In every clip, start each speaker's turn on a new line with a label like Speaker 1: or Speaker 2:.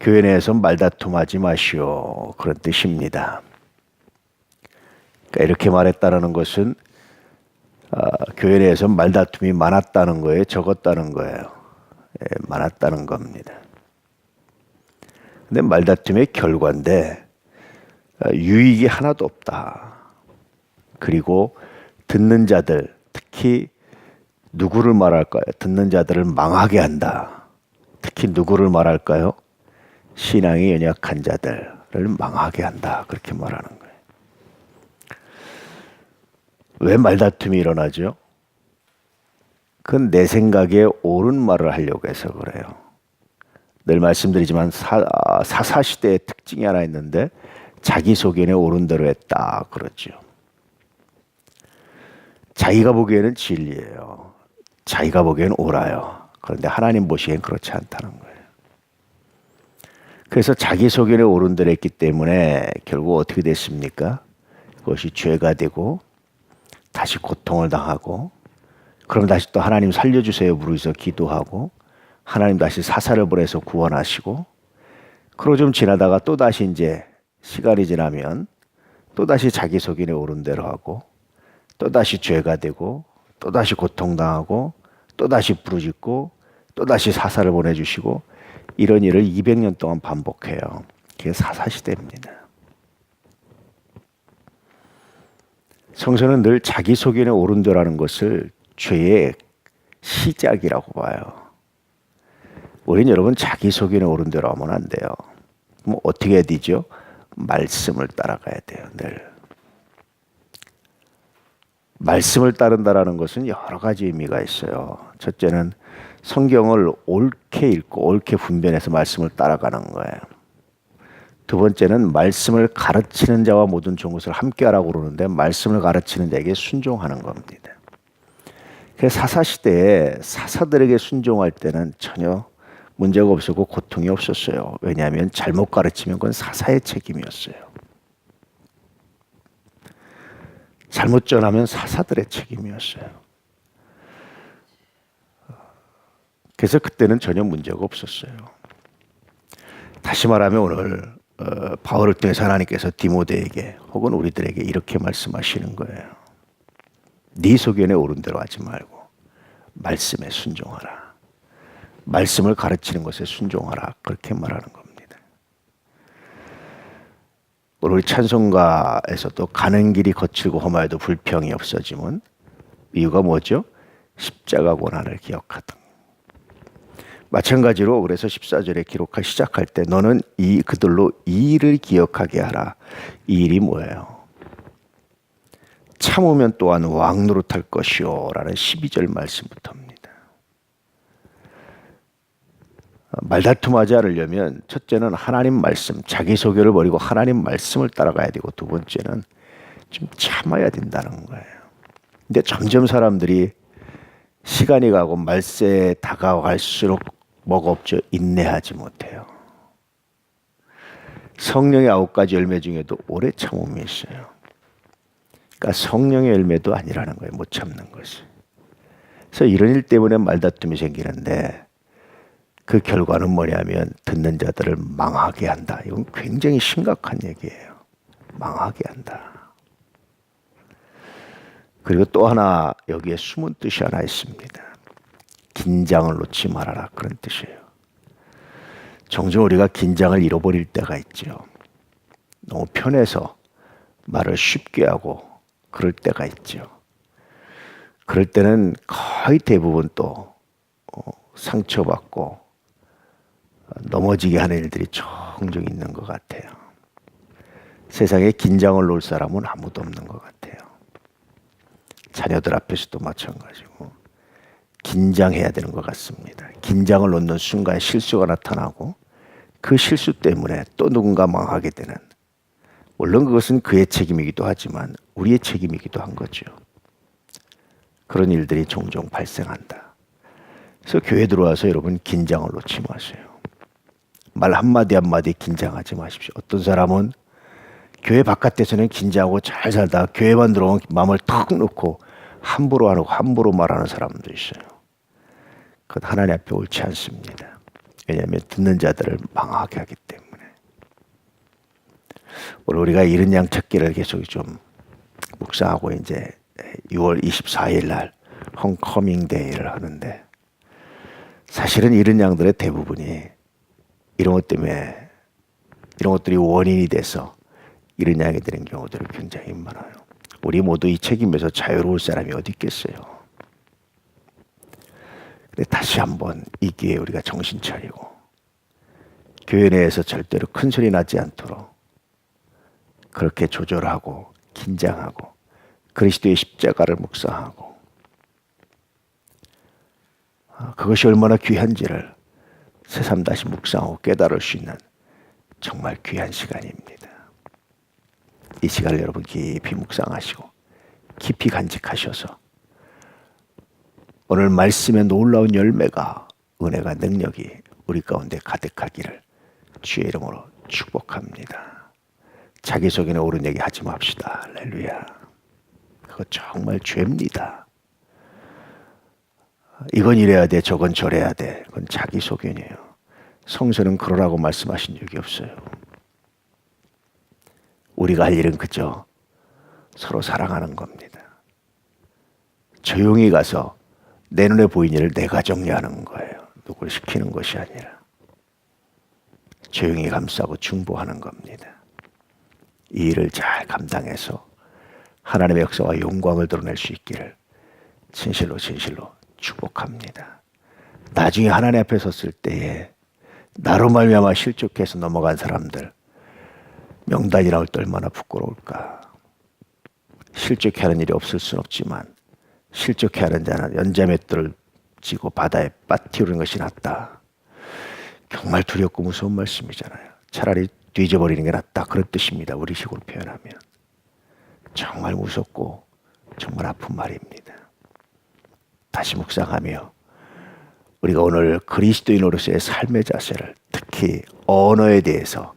Speaker 1: 교회 내에서 말다툼하지 마시오. 그런 뜻입니다. 그러니까 이렇게 말했다는 것은 아, 교회 내에서 말다툼이 많았다는 거예요, 적었다는 거예요. 예, 많았다는 겁니다. 근데 말다툼의 결과인데 아, 유익이 하나도 없다. 그리고 듣는 자들, 특히 누구를 말할까요? 듣는 자들을 망하게 한다. 특히 누구를 말할까요? 신앙이 연약한 자들을 망하게 한다. 그렇게 말하는 거예요. 왜 말다툼이 일어나죠? 그건 내 생각에 옳은 말을 하려고 해서 그래요. 늘 말씀드리지만 사, 아, 사사 시대의 특징이 하나 있는데 자기 소견에 옳은 대로 했다 그러죠. 자기가 보기에는 진리예요. 자기가 보기에는 옳아요. 그런데 하나님 보시기엔 그렇지 않다는 거예요. 그래서 자기 소견에 옳은 대로 했기 때문에 결국 어떻게 됐습니까? 그것이 죄가 되고 다시 고통을 당하고 그럼 다시 또 하나님 살려주세요 부르짖어 기도하고 하나님 다시 사사를 보내서 구원하시고 그러고 좀 지나다가 또 다시 이제 시간이 지나면 또 다시 자기 소견에 옳은 대로 하고 또 다시 죄가 되고 또 다시 고통당하고 또 다시 부르짖고 또 다시 사사를 보내주시고 이런 일을 200년 동안 반복해요. 그게 사사 시대입니다. 성서는 늘 자기 소견에 옳은 대라는 것을 죄의 시작이라고 봐요. 우린 여러분 자기 소견에 옳은 대로 하면 안 돼요. 뭐 어떻게 해야 되죠? 말씀을 따라가야 돼요. 늘. 말씀을 따른다라는 것은 여러 가지 의미가 있어요. 첫째는 성경을 옳게 읽고 옳게 분별해서 말씀을 따라가는 거예요. 두 번째는 말씀을 가르치는 자와 모든 종것을 함께 하라고 그러는데 말씀을 가르치는 자에게 순종하는 겁니다. 사사 시대에 사사들에게 순종할 때는 전혀 문제가 없었고 고통이 없었어요. 왜냐하면 잘못 가르치면 그건 사사의 책임이었어요. 잘못 전하면 사사들의 책임이었어요. 그래서 그때는 전혀 문제가 없었어요. 다시 말하면 오늘 어, 바울을 통해서 하나님께서 디모데에게 혹은 우리들에게 이렇게 말씀하시는 거예요. 네 소견에 옳은 대로 하지 말고 말씀에 순종하라. 말씀을 가르치는 것에 순종하라. 그렇게 말하는 겁니다. 우리 찬송가에서도 가는 길이 거칠고 험하여도 불평이 없어지면 이유가 뭐죠? 십자가 고난을 기억하던 마찬가지로 그래서 14절에 기록하 시작할 때 너는 이 그들로 이 일을 기억하게 하라. 이 일이 뭐예요? 참으면 또한 왕 노릇할 것이요 라는 12절 말씀부터입니다. 말다툼하지 않으려면 첫째는 하나님 말씀, 자기 소개를 버리고 하나님 말씀을 따라가야 되고 두 번째는 좀 참아야 된다는 거예요. 근데 점점 사람들이 시간이 가고 말세에 다가갈수록 뭐가 없죠? 인내하지 못해요. 성령의 아홉 가지 열매 중에도 오래 참음이 있어요. 그러니까 성령의 열매도 아니라는 거예요. 못 참는 것이. 그래서 이런 일 때문에 말다툼이 생기는데 그 결과는 뭐냐면 듣는 자들을 망하게 한다. 이건 굉장히 심각한 얘기예요. 망하게 한다. 그리고 또 하나 여기에 숨은 뜻이 하나 있습니다. 긴장을 놓지 말아라. 그런 뜻이에요. 종종 우리가 긴장을 잃어버릴 때가 있죠. 너무 편해서 말을 쉽게 하고 그럴 때가 있죠. 그럴 때는 거의 대부분 또 어, 상처받고 넘어지게 하는 일들이 종종 있는 것 같아요. 세상에 긴장을 놓을 사람은 아무도 없는 것 같아요. 자녀들 앞에서도 마찬가지고 긴장해야 되는 것 같습니다. 긴장을 놓는 순간 실수가 나타나고 그 실수 때문에 또 누군가 망하게 되는 물론 그것은 그의 책임이기도 하지만 우리의 책임이기도 한 거죠. 그런 일들이 종종 발생한다. 그래서 교회 들어와서 여러분 긴장을 놓지 마세요. 말 한마디 한마디 긴장하지 마십시오. 어떤 사람은 교회 바깥에서는 긴장하고 잘 살다 교회만 들어오면 마음을 턱 놓고 함부로 하고 함부로 말하는 사람도 있어요. 그건 하나님 앞에 옳지 않습니다. 왜냐하면 듣는 자들을 망하게 하기 때문에. 오늘 우리가 이른 양 찾기를 계속 좀 묵상하고 이제 6월 24일 날 홈커밍 데이를 하는데 사실은 이른 양들의 대부분이 이런 것 때문에 이런 것들이 원인이 돼서 이런 양이 되는 경우들이 굉장히 많아요. 우리 모두 이 책임에서 자유로울 사람이 어디 있겠어요. 근데 다시 한번 이 기회에 우리가 정신 차리고 교회 내에서 절대로 큰 소리 나지 않도록 그렇게 조절하고 긴장하고 그리스도의 십자가를 묵상하고 아, 그것이 얼마나 귀한지를 새삼 다시 묵상하고 깨달을 수 있는 정말 귀한 시간입니다. 이 시간을 여러분 깊이 묵상하시고 깊이 간직하셔서 오늘 말씀의 놀라운 열매가 은혜가 능력이 우리 가운데 가득하기를 주의 이름으로 축복합니다. 자기소개는 옳은 얘기 하지 맙시다. 할렐루야. 그거 정말 죄입니다. 이건 이래야 돼, 저건 저래야 돼. 그건 자기 소견이에요. 성서는 그러라고 말씀하신 적이 없어요. 우리가 할 일은 그저 서로 사랑하는 겁니다. 조용히 가서 내 눈에 보이는 일을 내가 정리하는 거예요. 누굴 시키는 것이 아니라 조용히 감싸고 중보하는 겁니다. 이 일을 잘 감당해서 하나님의 역사와 영광을 드러낼 수 있기를 진실로 진실로 축복합니다. 나중에 하나님 앞에 섰을 때에 나로 말미암아 실족해서 넘어간 사람들 명단이 나올 때 얼마나 부끄러울까. 실족해 하는 일이 없을 순 없지만 실족해 하는 자는 연자맷돌을 지고 바다에 빠뜨리는 것이 낫다. 정말 두렵고 무서운 말씀이잖아요. 차라리 뒤져버리는 게 낫다. 그런 뜻입니다. 우리 식으로 표현하면. 정말 무섭고 정말 아픈 말입니다. 다시 묵상하며 우리가 오늘 그리스도인으로서의 삶의 자세를 특히 언어에 대해서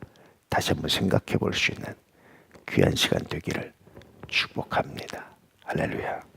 Speaker 1: 다시 한번 생각해 볼 수 있는 귀한 시간 되기를 축복합니다. 할렐루야.